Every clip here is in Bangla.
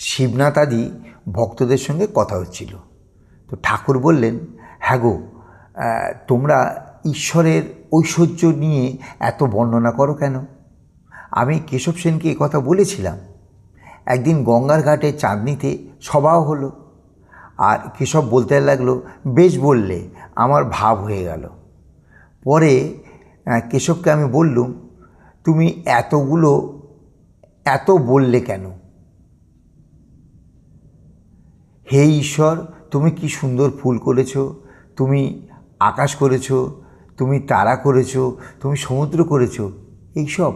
শিবনাথ আদি ভক্তদের সঙ্গে কথা হচ্ছিল। তো ঠাকুর বললেন হ্যাঁ গো তোমরা ঈশ্বরের ঐশ্বর্য নিয়ে এত বর্ণনা করো কেন? আমি কেশব সেনকে কথা বলেছিলাম। একদিন গঙ্গার ঘাটে চাঁদনিতে সভাও হলো। আর কেশব বলতে লাগল, বেশ বললে, আমার ভাব হয়ে গেল। পরে কেশবকে আমি বললুম, তুমি এতগুলো, এত বললে কেন? হে ঈশ্বর, তুমি কি সুন্দর ফুল করেছ? তুমি আকাশ করেছ? তুমি তারা করেছ? তুমি সমুদ্র করেছ? এইসব।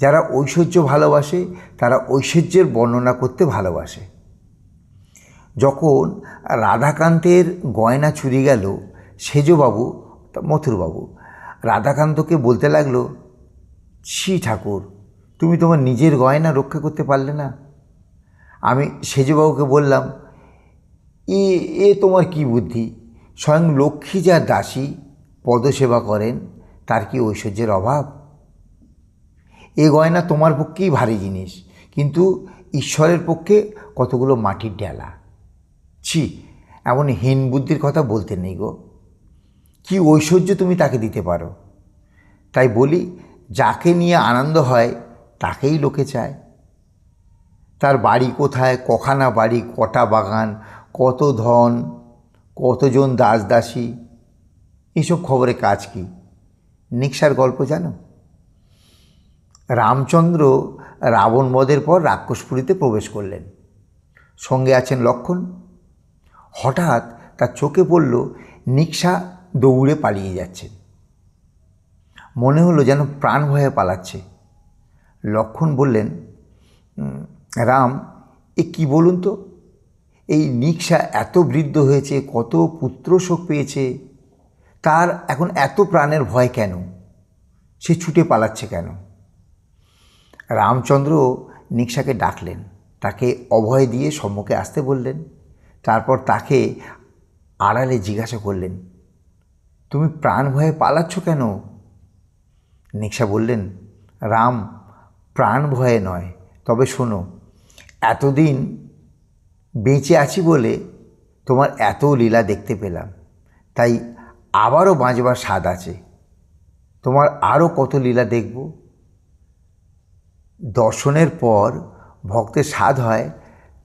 যারা ঐশ্বর্য ভালোবাসে, তারা ঐশ্বর্যের বর্ণনা করতে ভালোবাসে। যখন রাধাকান্তের গয়না চুরি গেল, সেজবাবু, মথুরবাবু, রাধাকান্তকে বলতে লাগল, ছি ঠাকুর, তুমি তোমার নিজের গয়না রক্ষা করতে পারলে না? আমি সেজবাবুকে বললাম এ এ তোমার কি বুদ্ধি? স্বয়ং লক্ষ্মী যার দাসী, পদসেবা করেন, তার কি ঐশ্বর্যের অভাব? এ গয়না তোমার পক্ষেই ভারী জিনিস, কিন্তু ঈশ্বরের পক্ষে কতগুলো মাটির ডেলা। ছি, এমন হীন বুদ্ধির কথা বলতে নেই গো। কি ঐশ্বর্য তুমি তাকে দিতে পারো? তাই বলি, যাকে নিয়ে আনন্দ হয়, তাকেই লোকে চায়। তার বাড়ি কোথায়, কখানা বাড়ি, কটা বাগান কত ধন, কতজন দাস দাসী, এসব খবরে কাজ কি? নিক্সার গল্প জানো? রামচন্দ্র রাবণ বধের পর রাক্ষসপুরীতে প্রবেশ করলেন। সঙ্গে আছেন লক্ষণ। হঠাৎ তার চোখে পড়ল, নিক্সা দৌড়ে পালিয়ে যাচ্ছেন মনে হলো যেন প্রাণ ভয়ে পালাচ্ছে। লক্ষণ বললেন রাম, এ কি বলুন তো? এই নিক্সা এত বৃদ্ধ হয়েছে, কত পুত্র শোক পেয়েছে, তার এখন এত প্রাণের ভয় কেন? সে ছুটে পালাচ্ছে কেন? রামচন্দ্র নিক্সাকে ডাকলেন, তাকে অভয় দিয়ে সম্মুখে আসতে বললেন, তারপর তাকে আড়ালে জিজ্ঞাসা করলেন, তুমি প্রাণ ভয়ে পালাচ্ছ কেন? নিক্সা বললেন, রাম, প্রাণ ভয়ে নয়, তবে শোনো, এতদিন বেঁচে আছি বলে তোমার এত লীলা দেখতে পেলাম। তাই আবারও বাঁচবার স্বাদ আছে। তোমার আরও কত লীলা দেখব? দর্শনের পর ভক্তের স্বাদ হয়,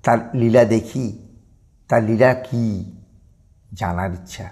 তার লীলা দেখি, তার লীলা কী জানার ইচ্ছা।